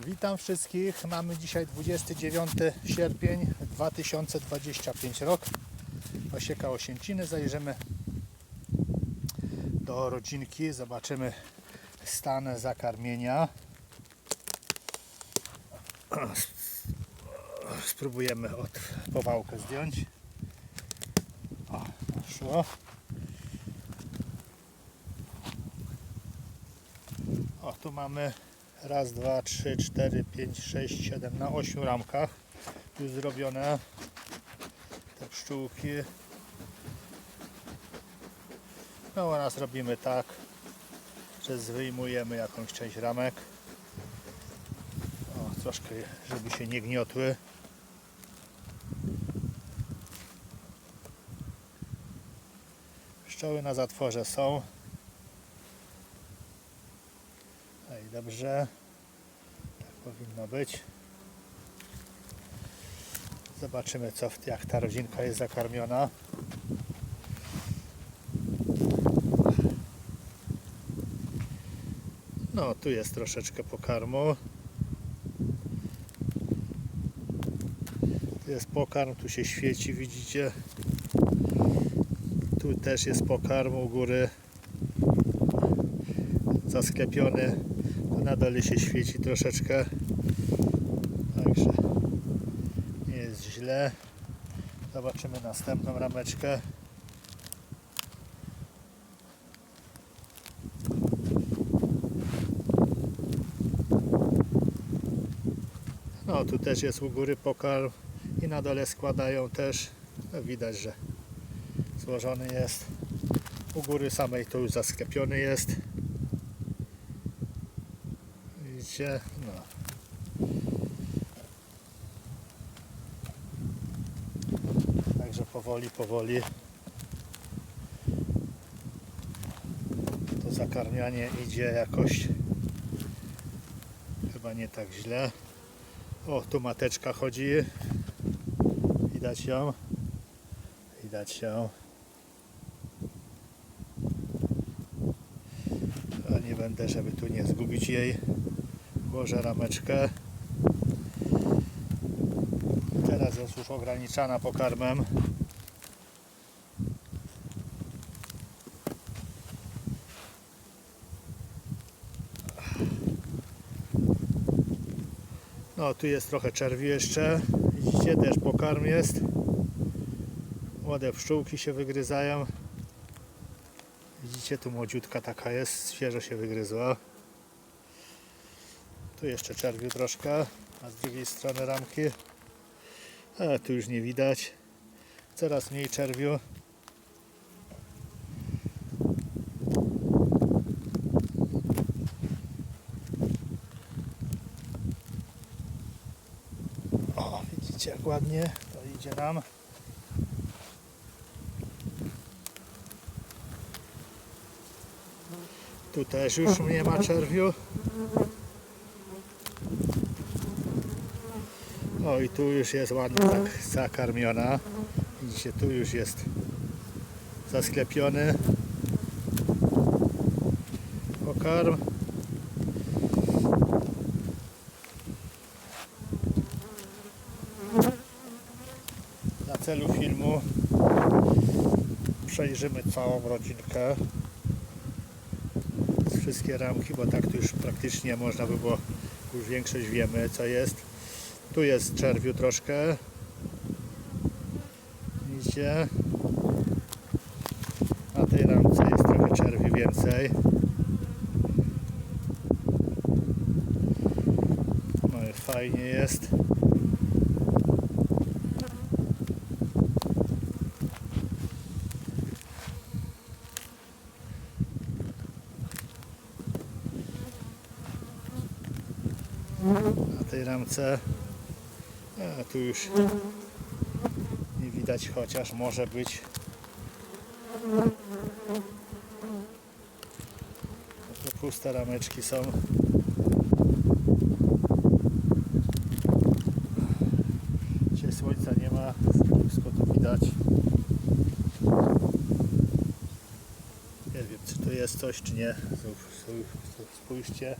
Witam wszystkich. Mamy dzisiaj 29 sierpień 2025 rok. Osieka Osięciny. Zajrzymy do rodzinki. Zobaczymy stan zakarmienia. Spróbujemy od powałkę zdjąć. O, szło. O, tu mamy raz, dwa, trzy, cztery, pięć, sześć, siedem na ośmiu ramkach już zrobione te pszczółki. No u nas robimy tak, że wyjmujemy jakąś część ramek. O, troszkę, żeby się nie gniotły. Pszczoły na zatworze są. No i dobrze. Tak powinno być. Zobaczymy co, jak ta rodzinka jest zakarmiona. No, tu jest troszeczkę pokarmu. Tu jest pokarm, tu się świeci, widzicie. Tu też jest pokarm u góry zasklepiony. Na dole się świeci troszeczkę. Także nie jest źle. Zobaczymy następną rameczkę. No tu też jest u góry pokarm i na dole składają też. No, widać, że złożony jest. U góry samej to już zasklepiony jest. Widzicie? No. Także powoli, powoli to zakarmianie idzie jakoś chyba nie tak źle. O, tu mateczka chodzi. Widać ją. Widać ją. Nie będę, żeby tu nie zgubić jej. Włożę rameczkę. Teraz jest już ograniczana pokarmem. No, tu jest trochę czerwi jeszcze. Widzicie, też pokarm jest. Młode pszczółki się wygryzają. Widzicie, tu młodziutka taka jest, świeżo się wygryzła. Tu jeszcze czerwiu troszkę, a z drugiej strony ramki. A tu już nie widać. Coraz mniej czerwiu. O, widzicie jak ładnie to idzie nam. Tu też już nie ma czerwiu. O i tu już jest ładnie tak zakarmiona. Widzicie, tu już jest zasklepiony pokarm. Na celu filmu przejrzymy całą rodzinkę wszystkie ramki, bo tak to już praktycznie można by było, już większość wiemy co jest. Tu jest czerwiu troszkę. Widzicie? Na tej ramce jest trochę czerwiu więcej. No i fajnie jest. Na tej ramce a tu już nie widać, chociaż może być. To puste rameczki są. Dzisiaj słońca nie ma, wszystko tu widać. Nie wiem, czy to jest coś, czy nie. Spójrzcie.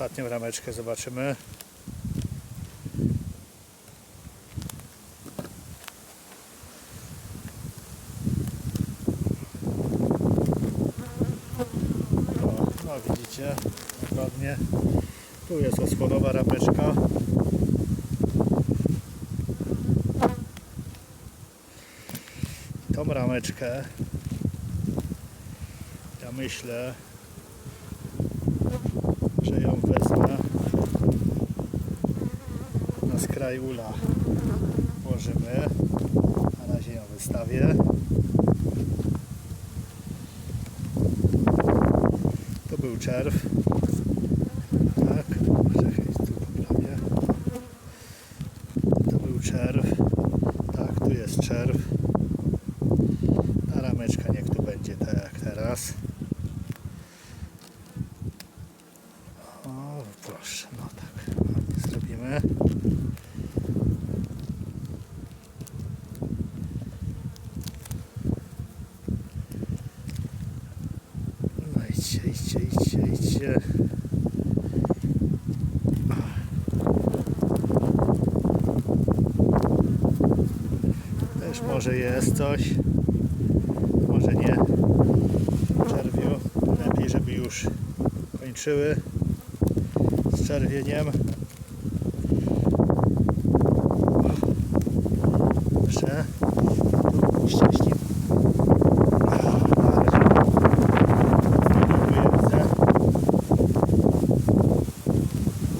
Ostatnią rameczkę zobaczymy. O, no widzicie, dokładnie. Tu jest osłonowa rameczka. Tą rameczkę ja myślę, że ją wezmę na skraj ula. Włożymy. Na razie ją wystawię. To był czerw. Tak, czekaj, tu poprawię. To był czerw. Tak, tu jest czerw. Ta rameczka niech tu będzie tak jak teraz. O, proszę, no tak, ładnie zrobimy. No idźcie, idźcie, idźcie. Też może jest coś, może nie. Czerwiu, lepiej żeby już kończyły z czerwieniem. Proszę. Tu ścieśnij.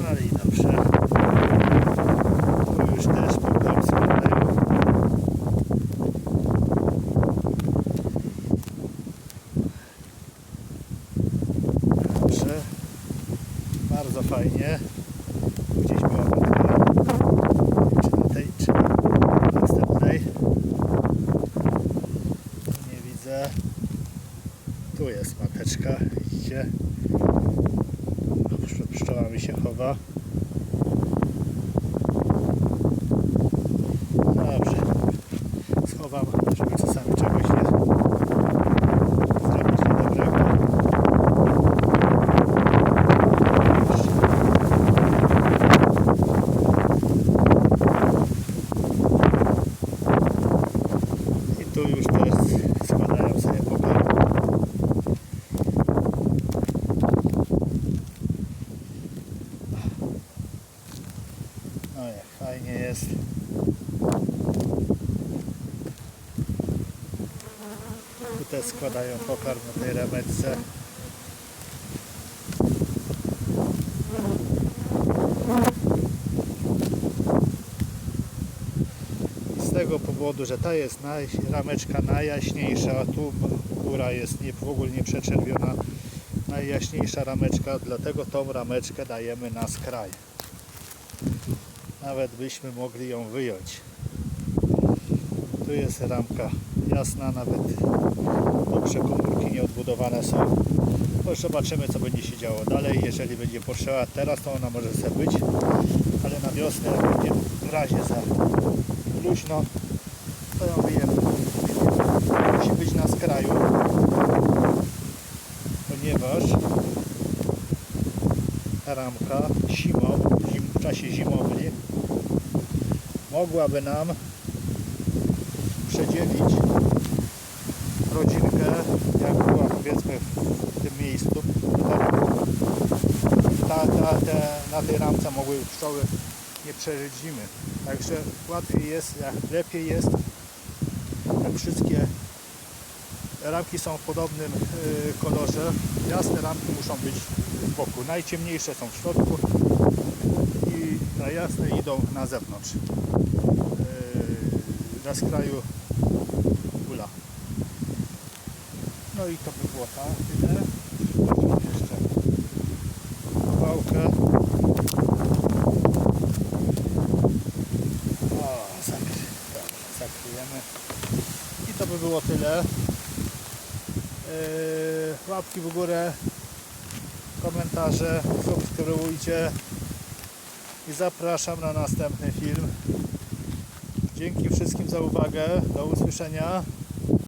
No i dobrze. Tu już też po składają. Dobrze. Bardzo fajnie. Tu Gdzieś była matka. Czy na tej, czy na następnej. Nie widzę. Tu jest mateczka. Widzicie? Przed pszczołami się chowa. Dobrze. Schowam, żeby czasami czegoś nie zrobić niedobrego. I tu już też składają sobie pokarm. No jak fajnie jest. Tu też składają pokarm na tej rameczce. I z tego powodu, że ta jest naj, rameczka najjaśniejsza, a tu góra jest nie, w ogóle nie przeczerwiona, najjaśniejsza rameczka, dlatego tą rameczkę dajemy na skraj. Nawet byśmy mogli ją wyjąć. Tu jest ramka jasna, nawet dobrze komórki nieodbudowane są. Bo zobaczymy co będzie się działo dalej. Jeżeli będzie potrzeba teraz, to ona może sobie być, ale na wiosnę będzie w razie za luźno, to ją wyjemy. Musi być na skraju, ponieważ ta ramka zimą, zim, w czasie zimowy mogłaby nam przedzielić rodzinkę, jak była powiedzmy w tym miejscu. Ta, ta, te, na tej ramce mogły pszczoły nie przeżyć zimy. Także łatwiej jest, jak lepiej jest, jak wszystkie ramki są w podobnym y, kolorze. Jasne ramki muszą być z boku. Najciemniejsze są w środku i na jasne idą na zewnątrz. Yy, na skraju ula. No i to by było tak, tyle. Zobaczmy jeszcze pałkę. O, zakryjemy. I to by było tyle. Yy, łapki w górę, komentarze, subskrybujcie i zapraszam na następny film. Dzięki wszystkim za uwagę. Do usłyszenia.